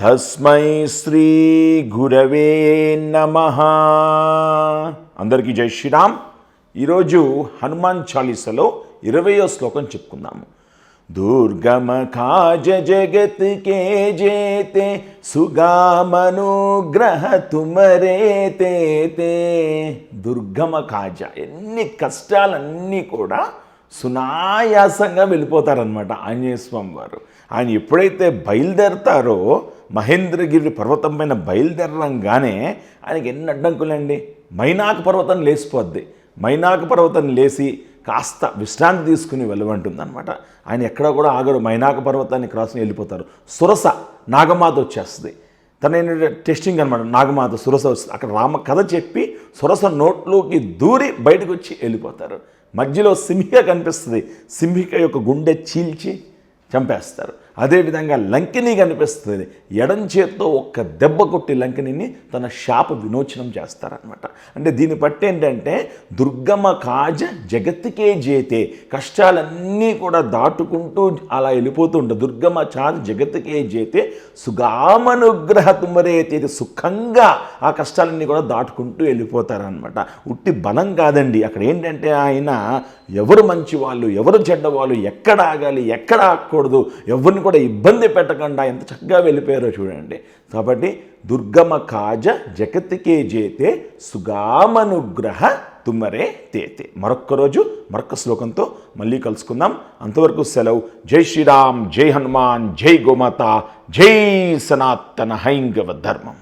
తస్మై శ్రీ గురవే నమ. అందరికీ జై శ్రీరామ్. ఈరోజు హనుమాన్ చాలీసలో ఇరవయో శ్లోకం చెప్పుకుందాము. దుర్గమ కాజ జగత్ కే జేతే సుగామనుగ్రహ తుమరేతే దుర్గమ కాజ ఎన్ని కష్టాలన్నీ కూడా సునాయాసంగా వెళ్ళిపోతారనమాట ఆంజనేయ స్వామి వారు. ఆయన ఎప్పుడైతే బయలుదేరతారో మహేంద్రగిరి పర్వతం పైన బయలుదేరంగానే ఆయనకి ఎన్ని అడ్డంకులండి? మైనాక పర్వతం లేచిపోద్ది. మైనాక పర్వతం లేచి కాస్త విశ్రాంతి తీసుకుని వెళ్ళమంటుందన్నమాట. ఆయన ఎక్కడ కూడా ఆగరు మైనాక పర్వతాన్ని క్రాస్ని వెళ్ళిపోతారు. సురస నాగమాత వచ్చేస్తుంది. తన ఏంటంటే టెస్టింగ్ అనమాట నాగమాత సురస వస్తుంది అక్కడ రామ కథ చెప్పి సొరస నోట్లోకి దూరి బయటకు వచ్చి వెళ్ళిపోతారు. మధ్యలో సింహిక కనిపిస్తుంది. సింహిక యొక్క గుండె చీల్చి చంపేస్తారు. అదేవిధంగా లంకిని కనిపిస్తుంది. ఎడం చేత్తో ఒక్క దెబ్బ కొట్టి లంకిని తన శాప విమోచనం చేస్తారనమాట అంటే దీన్ని బట్టి ఏంటంటే దుర్గమ కాజ జగత్తుకే జేతే కష్టాలన్నీ కూడా దాటుకుంటూ అలా వెళ్ళిపోతూ ఉంటాయి దుర్గమ చాజ జగత్తుకే జేతే సుగామనుగ్రహ తుమరేతే సుఖంగా ఆ కష్టాలన్నీ కూడా దాటుకుంటూ వెళ్ళిపోతారనమాట ఉట్టి బలం కాదండి. అక్కడ ఏంటంటే ఆయన ఎవరు మంచి వాళ్ళు ఎవరు చెడ్డవాళ్ళు ఎక్కడ ఆగాలి ఎక్కడ ఆగకూడదు ఎవరిని కూడా ఇబ్బంది పెట్టకుండా ఎంత చక్కగా వెళ్ళిపోయారో చూడండి. కాబట్టి దుర్గమ కాజ జగతికే జేతే సుగామనుగ్రహ తుమ్మరే తేతే. మరొక్క రోజు మరొక్క శ్లోకంతో మళ్ళీ కలుసుకుందాం. అంతవరకు సెలవు. జై శ్రీరామ్ జై హనుమాన్ జై గోమాత జై సనాతన హైంగవ ధర్మం.